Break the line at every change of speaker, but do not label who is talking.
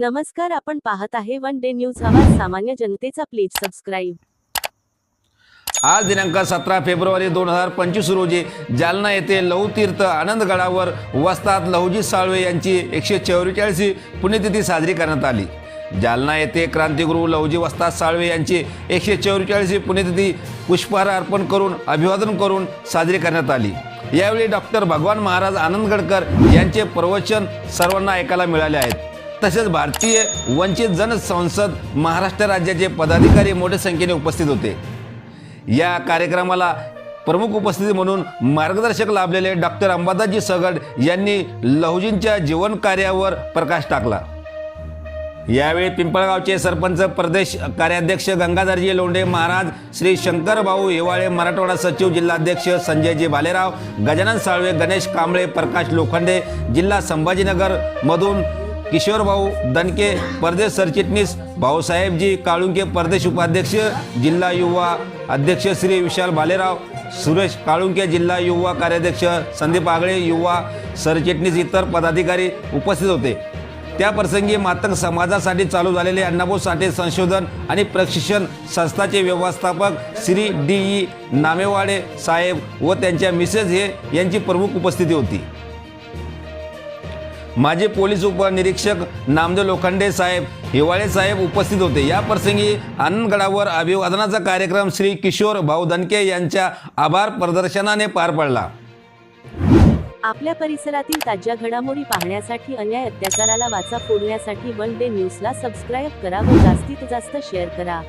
नमस्कार आपण पाहत आहे वन डे न्यूज. आवाज सामान्य जनतेचा प्लीज सबस्क्राईब
आज दिनांक सतरा फेब्रुवारी दोन हजार पंचवीस रोजी जालना येथे लहुतीर्थ आनंदगडावर वस्तात लहुजी साळवे यांची एकशे चौवेचाळीसवी पुण्यतिथी साजरी करण्यात आली. जालना येथे क्रांतिगुरू लहुजी वस्ताद साळवे यांची एकशे चौवेचाळीसवी पुण्यतिथी पुष्पहार अर्पण करून अभिवादन करून साजरी करण्यात आली. यावेळी डॉक्टर भगवान महाराज आनंदगडकर यांचे प्रवचन सर्वांना ऐकायला मिळाले आहेत. तसेच भारतीय वंचित जन संसद महाराष्ट्र राज्याचे पदाधिकारी मोठ्या संख्येने उपस्थित होते. या कार्यक्रमाला प्रमुख उपस्थिती म्हणून मार्गदर्शक लाभलेले डॉक्टर अंबादासजी सगड यांनी लहुजींच्या जीवन कार्यावर प्रकाश टाकला. यावेळी पिंपळगावचे सरपंच प्रदेश कार्याध्यक्ष गंगाधरजी लोंढे महाराज श्री शंकर भाऊ हिवाळे मराठवाडा सचिव जिल्हाध्यक्ष संजयजी भालेराव गजानन साळवे गणेश कांबळे प्रकाश लोखंडे जिल्हा संभाजीनगर मधून किशोर भाऊ दणके परदेश सरचिटणीस भाऊसाहेबजी काळुंके परदेश उपाध्यक्ष जिल्हा युवा अध्यक्ष श्री विशाल भालेराव सुरेश काळुंके जिल्हा युवा कार्याध्यक्ष संदीप आगळे युवा सरचिटणीस इतर पदाधिकारी उपस्थित होते. त्या प्रसंगी मातंग समाजासाठी चालू झालेले अण्णाभाऊ साठे संशोधन आणि प्रशिक्षण संस्थाचे व्यवस्थापक श्री डी ई नामेवाडे साहेब व त्यांच्या मिसेस हे यांची प्रमुख उपस्थिती होती. माजी पोलीस उपनिरीक्षक नामदेव लोखंडे साहेब हिवाळे साहेब उपस्थित होते. या प्रसंगी आनंदगडावर अभिवादनाचा कार्यक्रम श्री किशोर भाऊ धनके यांच्या आभार प्रदर्शनाने पार पडला.
आपल्या परिसरातील ताज्या घडामोडी पाहण्यासाठी अन्याय अत्याचाराला वाचा फोडण्यासाठी वन डे न्यूजला सबस्क्राईब करा व जास्तीत जास्त शेअर करा.